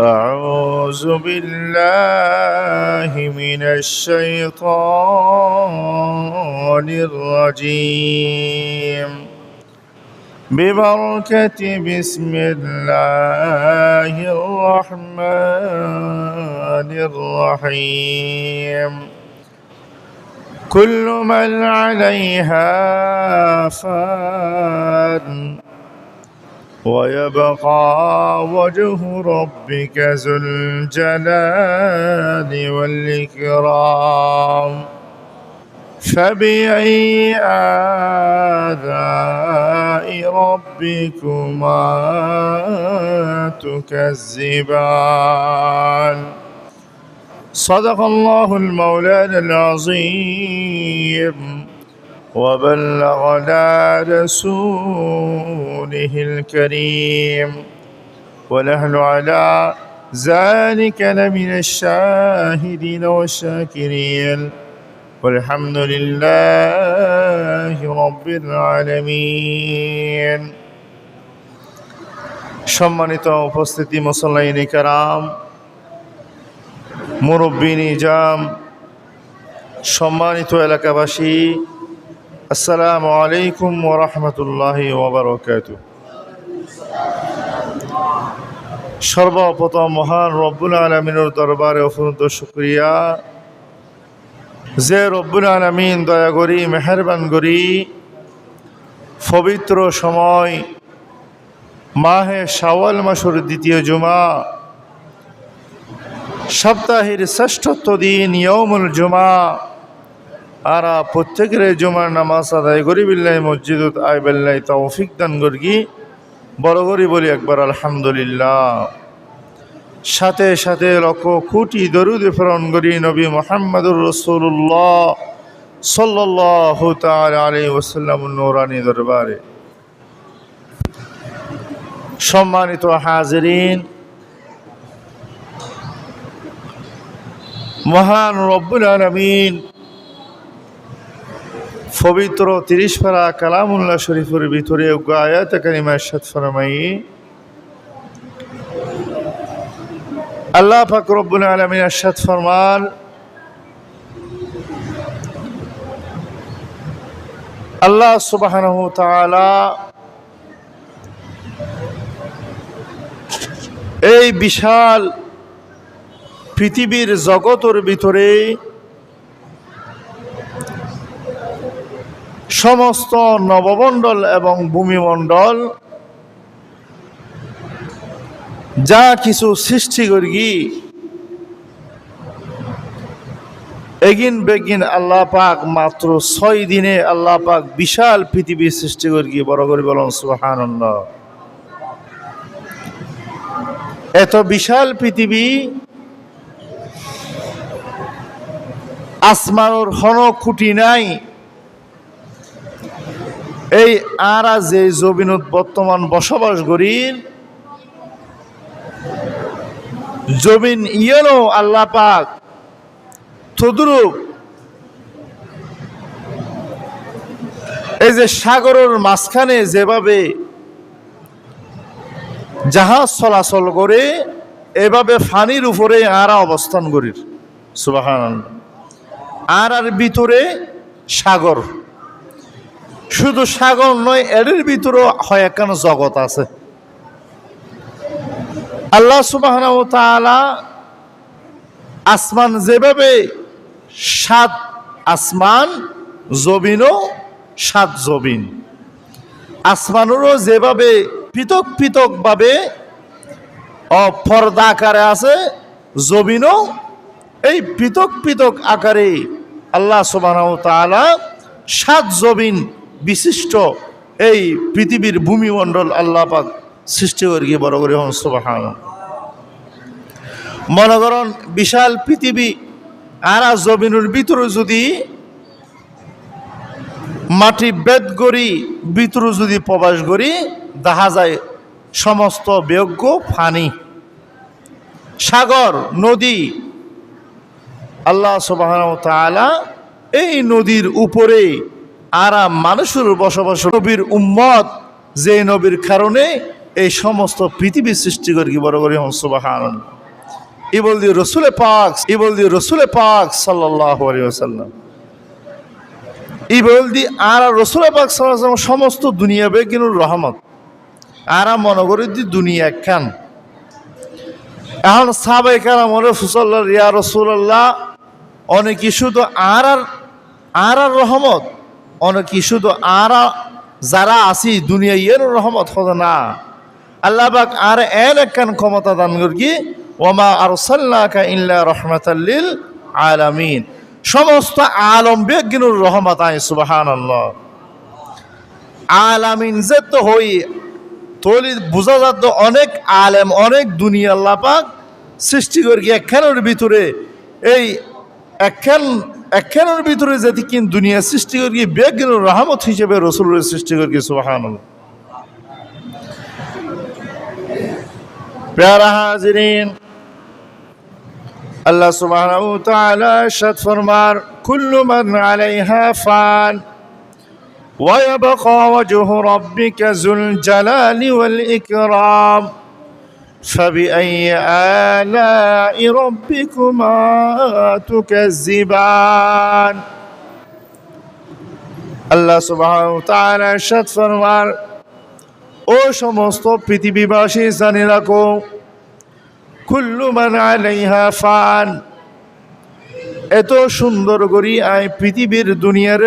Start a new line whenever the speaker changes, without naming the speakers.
أعوذ بالله من الشيطان الرجيم. ببركة بسم الله الرحمن الرحيم. كل من عليها فان ويبقى وجه ربك ذو الجلال والإكرام. فبأي آلاء ربكما تكذبان. صدق الله المولان العظيم. وبلغنا رسوله الكريم ونحن على ذلك لمن الشاهدين والشاكرين والحمد لله رب العالمين সম্মানিত উপস্থিতি মুসল্লাইনি কারাম মুরব্বী নিজাম সম্মানিত এলাকাবাসী আসসালামু আলাইকুম ওরহমতুল্লাহ ওবরকাত সর্বপ্রথম মহান রব্বুল আলমিনের দরবারে অফুরন্ত শুক্রিয়া। যে রব্বুল আলমিন দয়া করি, মেহরবান করি, পবিত্র সময় মাহে শাওয়াল মাসুর দ্বিতীয় জুমা, সপ্তাহের শ্রেষ্ঠত্ব দিন ইয়মুল জুমা আরা প্রত্যেকের জুমার নামাজ আদায় করি বিল্লাই মসজিদত আয় বিল্লাই তৌফিক দান করি বড় করি বলি একবার আলহামদুলিল্লাহ। সাথে সাথে লক্ষ কোটি দরুদ ফেরন করি নবী মোহাম্মদুর রসুল্লাহ সাল্লাহ আলী ওসাল্লাম নৌরানি দরবারে। সম্মানিত হাজরিন, মহান রব্বুল আলমিন পবিত্র তিরিশ পারা কালামুল্লাহ শরীফের ভিতরে আয়াত কারিমা সাত ফরমাই। আল্লাহ পাক রব্বুল আলমিন আসাদ ফরমান, আল্লাহ সুবাহ এই বিশাল পৃথিবীর জগতের ভিতরে সমস্ত নবমণ্ডল এবং ভূমিমণ্ডল যা কিছু সৃষ্টি করি, এগিন বেগিন আল্লাহ পাক মাত্র ছয় দিনে আল্লাহ পাক বিশাল পৃথিবী সৃষ্টি করি, বড় করে বলুন সুহানন্দ এত বিশাল পৃথিবী, আসমানোর হন খুঁটি নাই এই আরা যে জমিনত বর্তমান বসবাস করি, জমিন ইয়েনো আল্লাহ পাক তদ্রুপ। এই যে সাগরের মাঝখানে যেভাবে জাহাজ চলাচল করে, এভাবে ফানির উপরে আরা অবস্থান করির সুবাহান আর আর ভিতরে সাগর। শুধু সাগর নয় এর ভিতরেও হয় একখান জগৎ আছে। আল্লাহ সুবাহ আসমান যেভাবে সাত আসমান জবিনও সাত জবিন আসমানেরও যেভাবে পৃথক পৃথকভাবে পর্দা আকারে আছে জবিনও এই পৃথক পৃথক আকারে আল্লাহ সুবাহ সাত জবিন বিশিষ্ট এই পৃথিবীর ভূমিমণ্ডল আল্লাহ পাক সৃষ্টি করি বড় করে হন সুবাহান মনে করেন, বিশাল পৃথিবী আর জমিনের ভিতরে যদি মাটি বেদ করি, ভিতরে যদি প্রবাস করি, দেখা যায় সমস্ত বিয়োগ্য ফানি। সাগর, নদী, আল্লাহ সুবাহ এই নদীর উপরে আরাম মানুষের বসবাস নবীর উম্মত যে নবীর কারণে এই সমস্ত পৃথিবী সৃষ্টি করি বড় করি সুবাহান ই বল দিয়ে রসুলে পাক, ই বল দিয়ে রসুলে পাক সাল্লাহ আসাল্লাম ই বল দি আর রসুলে পাক সাল্লাম সমস্ত দুনিয়া বেগিনুর রহমত। আর মনে দি দুনিয়া একখান। এখন সাবাই কালাম ফুসল্লা রিয়া রসুল্লাহ অনেক শুধু আর আর আর আর রহমত। অনেক শুধু আর যারা আছি দুনিয়া ইয়ের রহমত হতো না। আল্লাহ পাক আর এন একখান ক্ষমতা দান করি ওমা আর সাল্লাকা ইল্লা রহমতাল্লিল আলামিন। সমস্ত আলম বেগিনুর রহমত আই সুবাহান আলামিন যে তো হই তৈরি বোঝা যাত অনেক আলেম, অনেক দুনিয়া আল্লাহ পাক সৃষ্টি করি একখানের ভিতরে এই একখান একখানের ভিতরে যদি কিন দুনিয়া সৃষ্টি করি বেগিনুর রহমত হিসেবে রসুলের সৃষ্টি করি সুবাহান প্যারা হাজরিন আল্লাহ সুবহানাহু ওয়া তাআলা ইরশাদ ফরমার কুল্লু মান আলাইহা ফান ويبقى وجه ربك ذو الجلال والإكرام فبأي آلاء ربكما تكذبان আল্লাহ সুবহান তাআলা ইরশাদ ফরমার ও সমস্ত পৃথিবীবাসী জানি রাখো কুল্লু মান আলাইহা ফান এত সুন্দর করি আয় পৃথিবীর দুনিয়ার